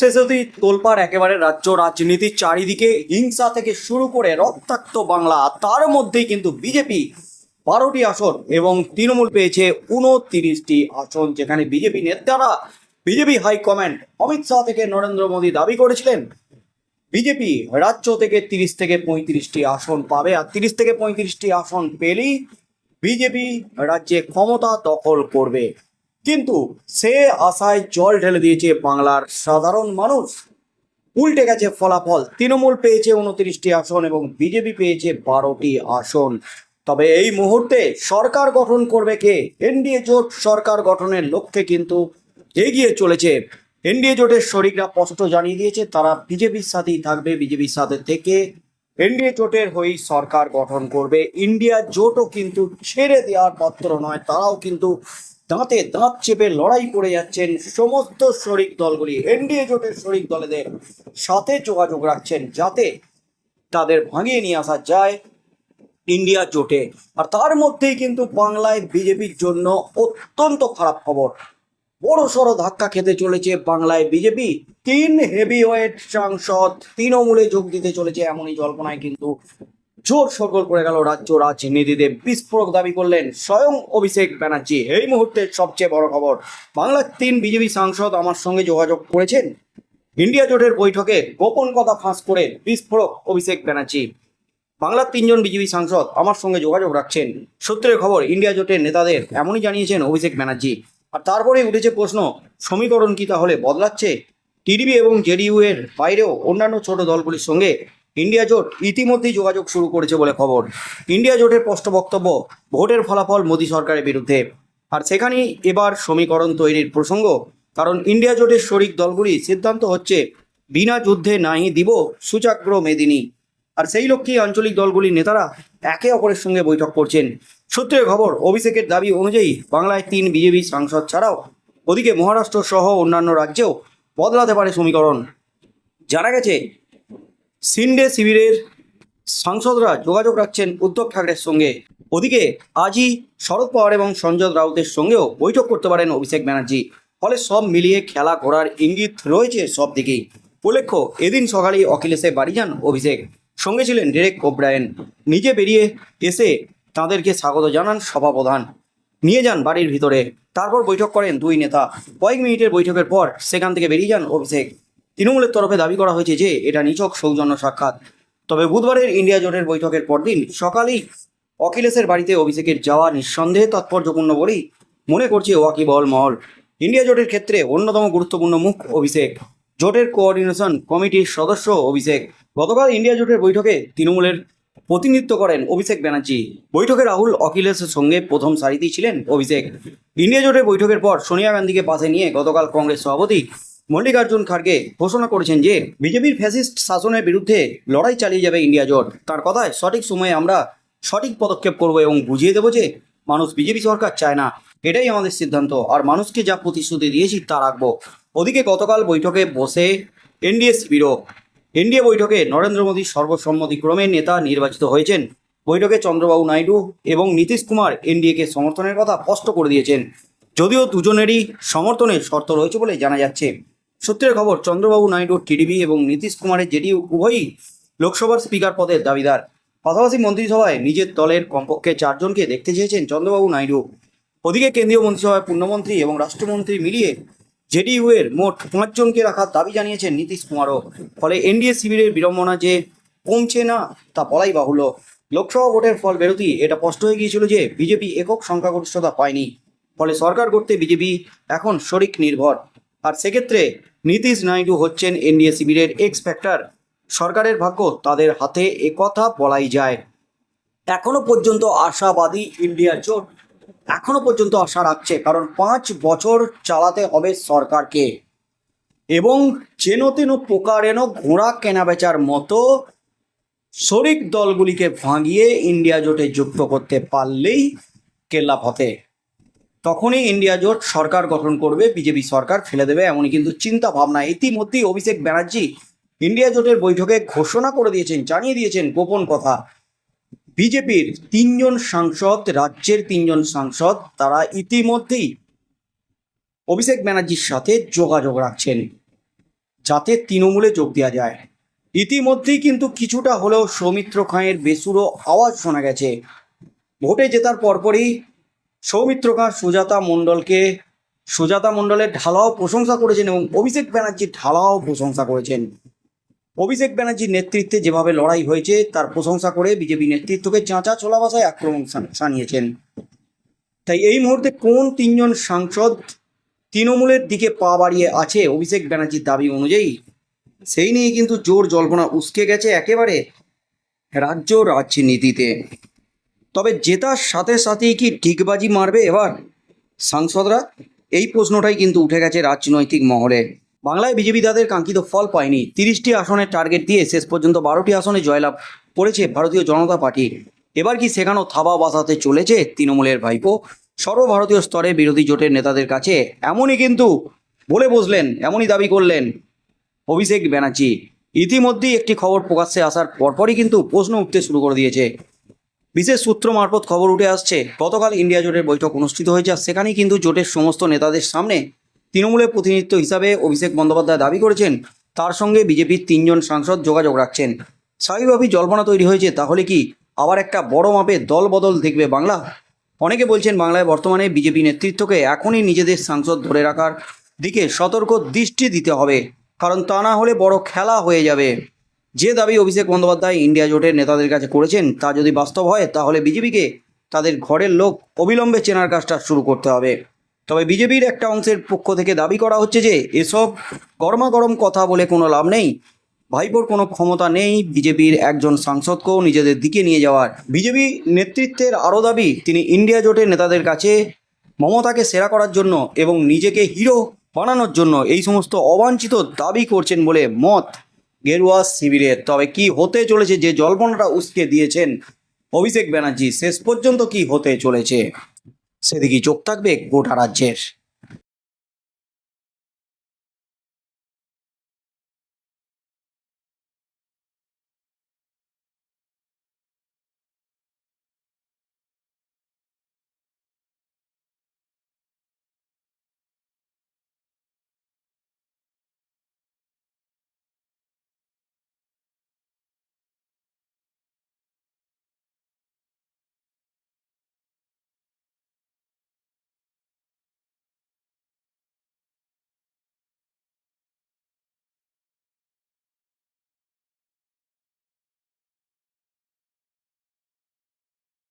শেষ অবধি তোলপাড় একেবারে রাজ্য রাজনীতির চারিদিকে হিংসা থেকে শুরু করে রক্তাক্ত বাংলা, তার মধ্যেই কিন্তু বিজেপি বারোটি আসন এবং তৃণমূল পেয়েছে উনতিরিশটি আসন, যেখানে বিজেপি নেতারা, বিজেপি হাইকমান্ড অমিত শাহ থেকে নরেন্দ্র মোদী দাবি করেছিলেন, বিজেপি রাজ্য থেকে তিরিশ থেকে পঁয়ত্রিশটি আসন পাবে। আর তিরিশ থেকে পঁয়ত্রিশটি আসন পেলেই বিজেপি রাজ্যে ক্ষমতা দখল করবে। কিন্তু সে আশায় জল ঢেলে দিয়েছে বাংলার সাধারণ মানুষ। উল্টে গেছে ফলাফল। তৃণমূল পেয়েছে উনত্রিশটি আসন এবং বিজেপি পেয়েছে বারোটি আসন। তবে এই মুহূর্তে সরকার গঠন করবে কে? এনডিএ জোট সরকার গঠনের লক্ষ্যে কিন্তু এগিয়ে চলেছে। এনডিএ জোটের শরিকরা স্পষ্ট জানিয়ে দিয়েছে, তারা বিজেপির সাথেই থাকবে, বিজেপির সাথে থেকে এনডিএ জোটের হয়েই সরকার গঠন করবে। ইন্ডিয়া জোটও কিন্তু ছেড়ে দেওয়ার পাত্র নয়, তারাও কিন্তু দাঁতে দাঁত চেপে লড়াই করে যাচ্ছেন সমস্ত শরিক দলগুলি। এনডিএ জোটের শরিক দলেদের সাথে যোগাযোগ রাখছেন যাতে তাদের ভাঙিয়ে নিয়ে আসা যায় ইন্ডিয়া জোটে। আর তার মধ্যেই কিন্তু বাংলায় বিজেপির জন্য অত্যন্ত খারাপ খবর। বড় সড়ো ধাক্কা খেতে চলেছে বাংলায় বিজেপি। তিন হেভিওয়েট সাংসদ তৃণমূলে যোগ দিতে চলেছে এমনই জল্পনায় কিন্তু জোর সরগোল করে গেল রাজ্য রাজনীতিতে। বিস্ফোরক দাবি করলেন স্বয়ং অভিষেক ব্যানার্জি। এই মুহূর্তের সবচেয়ে বড় খবর, বাংলার তিন বিজেপি সাংসদ আমার সঙ্গে যোগাযোগ করেছেন। ইন্ডিয়া জোটের বৈঠকে গোপন কথা ফাঁস করে বিস্ফোরক অভিষেক ব্যানার্জি। বাংলার তিনজন বিজেপি সাংসদ আমার সঙ্গে যোগাযোগ রাখছেন। সূত্রের খবর, ইন্ডিয়া জোটের নেতাদের এমনই জানিয়েছেন অভিষেক ব্যানার্জি। আর তারপরেই উঠেছে প্রশ্ন, সমীকরণ কি তাহলে বদলাচ্ছে? টিডিপি এবং জেডিইউ এর বাইরেও অন্যান্য ছোট দলগুলির সঙ্গে ইন্ডিয়া জোট ইতিমধ্যেই যোগাযোগ শুরু করেছে বলে খবর। ইন্ডিয়া জোটের স্পষ্ট বক্তব্য, ভোটের ফলাফল মোদী সরকারের বিরুদ্ধে। আর সেখানেই এবার সমীকরণ তৈরির প্রসঙ্গ, কারণ ইন্ডিয়া জোটের শরিক দলগুলি সিদ্ধান্ত হচ্ছে, বিনা যুদ্ধে নাই দিব সুচাগ্র মেদিনী। আর সেই লক্ষ্যেই আঞ্চলিক দলগুলির নেতারা একে অপরের সঙ্গে বৈঠক করছেন। সূত্রের খবর, অভিষেকের দাবি অনুযায়ী বাংলায় তিন বিজেপি সাংসদ ছাড়াও ওদিকে মহারাষ্ট্র সহ অন্যান্য রাজ্যেও বদলাতে পারে সমীকরণ। জানা গেছে সিন্ডে শিবিরের সাংসদরা যোগাযোগ রাখছেন উদ্ধব ঠাকরের সঙ্গে। ওদিকে আজই শরদ পাওয়ার এবং সঞ্জয় রাউতের সঙ্গেও বৈঠক করতে পারেন অভিষেক ব্যানার্জি। ফলে সব মিলিয়ে খেলা করার ইঙ্গিত রয়েছে সব দিকেই। উল্লেখ্য, এদিন সকালেই অখিলেশে বাড়ি যান অভিষেক। সঙ্গে ছিলেন ডেরেক ওব্রায়েন নিজে বেরিয়ে এসে তাঁদেরকে স্বাগত জানান সভাপ্রধান। নিয়ে যান বাড়ির ভিতরে। তারপর বৈঠক করেন দুই নেতা। কয়েক মিনিটের বৈঠকের পর সেখান থেকে বেরিয়ে যান অভিষেক। তৃণমূলের তরফে দাবি করা হয়েছে যে এটা নিছক সৌজন্য সাক্ষাৎ। তবে বুধবারের ইন্ডিয়া জোটের বৈঠকের পরদিন সকালেই অখিলেশের বাড়িতে অভিষেকের যাওয়া নিঃসন্দেহে তাৎপর্যপূর্ণ বলেই মনে করছে ওয়াকিবহল মহল। ইন্ডিয়া জোটের ক্ষেত্রে অন্যতম গুরুত্বপূর্ণ মুখ অভিষেক। জোটের কোঅর্ডিনেশন কমিটির সদস্য অভিষেক। গতকাল ইন্ডিয়া জোটের বৈঠকে তৃণমূলের প্রতিনিধিত্ব করেন অভিষেক ব্যানার্জি। বৈঠকে রাহুল অখিলেশের সঙ্গে প্রথম সারিতেই ছিলেন অভিষেক। ইন্ডিয়া জোটের বৈঠকের পর সোনিয়া গান্ধীকে পাশে নিয়ে গতকাল কংগ্রেস সভাপতি মল্লিকার্জুন খাড়গে ঘোষণা করেছেন যে, বিজেপির ফ্যাসিস্ট শাসনের বিরুদ্ধে লড়াই চালিয়ে যাবে ইন্ডিয়া জোট। তার কথায় সঠিক সময়ে আমরা সঠিক পদক্ষেপ করব এবং বুঝিয়ে দেবো যে, মানুষ বিজেপি সরকার চায় না। এটাই আমাদের সিদ্ধান্ত। আর মানুষকে যা প্রতিশ্রুতি দিয়েছি তা রাখব। ওদিকে গতকাল বৈঠকে বসে এনডিএ শিবিরও এনডিএ বৈঠকে নরেন্দ্র মোদী সর্বসম্মতিক্রমে নেতা নির্বাচিত হয়েছেন। বৈঠকে চন্দ্রবাবু নাইডু এবং নীতিশ কুমার এনডিএকে সমর্থনের কথা স্পষ্ট করে দিয়েছেন। যদিও দুজনেরই সমর্থনের শর্ত রয়েছে বলে জানা যাচ্ছে। সূত্রের খবর, চন্দ্রবাবু নাইডু টিডিপি এবং নীতিশ কুমারের জেডিইউ উভয়ই লোকসভার স্পিকার পদের দাবিদার। পাশাপাশি মন্ত্রিসভায় নিজের দলের কমপক্ষে চারজনকে দেখতে চেয়েছেন চন্দ্রবাবু নাইডু। ওদিকে কেন্দ্রীয় মন্ত্রিসভায় পূর্ণমন্ত্রী এবং রাষ্ট্রমন্ত্রী মিলিয়ে জেডিইউ এর মোট পাঁচজনকে রাখার দাবি জানিয়েছেন নীতিশ কুমারও। ফলে এনডিএ শিবিরের বিড়ম্বনা যে কমছে না, তা বলাই বাহুল্য। লোকসভা ভোটের ফল বেরোতেই এটা স্পষ্ট হয়ে গিয়েছিল যে বিজেপি একক সংখ্যাগরিষ্ঠতা পায়নি। ফলে সরকার করতে বিজেপি এখন শরিক নির্ভর। আর সেক্ষেত্রে নীতিশ নাইডু হচ্ছেন এনডিএ শিবিরের এক্স ফ্যাক্টর সরকারের ভাগ্য তাদের হাতে একথা বলাই যায়। এখনও পর্যন্ত আশাবাদী ইন্ডিয়া জোট, এখনও পর্যন্ত আশা রাখছে, কারণ পাঁচ বছর চালাতে হবে সরকারকে। এবং যেন তেন প্রকারেণ ঘোড়া কেনা বেচার মতো শরিক দলগুলিকে ভাঙিয়ে ইন্ডিয়া জোটে যুক্ত করতে পারলেই কেল্লা ফতে তখনই ইন্ডিয়া জোট সরকার গঠন করবে, বিজেপি সরকার ফেলে দেবে এমনই কিন্তু চিন্তা ভাবনা ইতিমধ্যেই অভিষেক ব্যানার্জি ইন্ডিয়া জোটের বৈঠকে ঘোষণা করে দিয়েছেন, জানিয়ে দিয়েছেন গোপন কথা। বিজেপির তিনজন সাংসদ, রাজ্যের তিনজন সাংসদ, তারা ইতিমধ্যেই অভিষেক ব্যানার্জির সাথে যোগাযোগ রাখছেন, যাতে তৃণমূলে যোগ দেওয়া যায়। ইতিমধ্যেই কিন্তু কিছুটা হলেও সৌমিত্র খাঁয়ের বেসুরো আওয়াজ শোনা গেছে। ভোটে জেতার পরপরই সৌমিত্র খাঁ সুজাতা মণ্ডলকে, সুজাতা মণ্ডলের ঢালাও প্রশংসা করেছেন এবং অভিষেক ব্যানার্জির ঢালাও প্রশংসা করেছেন। অভিষেক ব্যানার্জির নেতৃত্বে যেভাবে লড়াই হয়েছে, তার প্রশংসা করে বিজেপি নেতৃত্বকে চাঁচা ছোলা আক্রমণ সানিয়েছেন তাই এই মুহূর্তে কোন তিনজন সাংসদ তৃণমূলের দিকে পা বাড়িয়ে আছে অভিষেক ব্যানার্জির দাবি অনুযায়ী? সেই নিয়ে কিন্তু জোর জল্পনা উস্কে গেছে একেবারে রাজ্য রাজনীতিতে। তবে জেতার সাথে সাথেই কি ঠিকবাজি মারবে এবার? সাংসদরা, এই প্রশ্নটাই কিন্তু উঠে গেছে রাজনৈতিক মহলে। বাংলায় বিজেপি তাদের কাঙ্ক্ষিত ফল পায়নি। তিরিশটি আসনের টার্গেট দিয়ে শেষ পর্যন্ত বারোটি আসনে জয়লাভ করেছে ভারতীয় জনতা পার্টি। এবার কি সেখানেও থাবা বাসাতে চলেছে তৃণমূলের ভাইপো? সর্বভারতীয় স্তরে বিরোধী জোটের নেতাদের কাছে এমনই কিন্তু বলে বসলেন, এমনই দাবি করলেন অভিষেক ব্যানার্জি। ইতিমধ্যেই একটি খবর প্রকাশ্যে আসার পরপরই কিন্তু প্রশ্ন উঠতে শুরু করে দিয়েছে। বিশেষ সূত্র মারফত খবর উঠে আসছে, গতকাল ইন্ডিয়া জোটের বৈঠক অনুষ্ঠিত হয়েছে সেখানেই কিন্তু জোটের সমস্ত নেতাদের সামনে তৃণমূলের প্রতিনিধিত্ব হিসাবে অভিষেক বন্দ্যোপাধ্যায় দাবি করেছেন, তার সঙ্গে বিজেপির তিনজন সাংসদ যোগাযোগ রাখছেন। স্বাভাবিকভাবেই জল্পনা তৈরি হয়েছে, তাহলে কি আবার একটা বড় মাপে দল বদল দেখবে বাংলা? অনেকে বলছেন বাংলায় বর্তমানে বিজেপি নেতৃত্বকে এখনই নিজেদের সাংসদ ধরে রাখার দিকে সতর্ক দৃষ্টি দিতে হবে, কারণ তা না হলে বড় খেলা হয়ে যাবে। যে দাবি অভিষেক বন্দ্যোপাধ্যায় ইন্ডিয়া জোটের নেতাদের কাছে করেছেন তা যদি বাস্তব হয়, তাহলে বিজেপিকে তাদের ঘরের লোক অবিলম্বে চেনার কাজটা শুরু করতে হবে। তবে বিজেপির একটা অংশের পক্ষ থেকে দাবি করা হচ্ছে যে, এসব গরমাগরম কথা বলে কোনো লাভ নেই। ভাইপোর কোনো ক্ষমতা নেই, বিজেপির একজন সাংসদকেও নিজেদের দিকে নিয়ে যাওয়ার। বিজেপি নেতৃত্বের আরও দাবি, তিনি ইন্ডিয়া জোটের নেতাদের কাছে মমতাকে সেরা করার জন্য এবং নিজেকে হিরো বানানোর জন্য এই সমস্ত অবাঞ্ছিত দাবি করছেন বলে মত। গেরুয়া শিবিরের তবে কি হতে চলেছে? যে জল্পনাটা উস্কে দিয়েছেন অভিষেক ব্যানার্জি, শেষ পর্যন্ত কি হতে চলেছে? সেদিকে চোখ থাকবে গোটা রাজ্যের।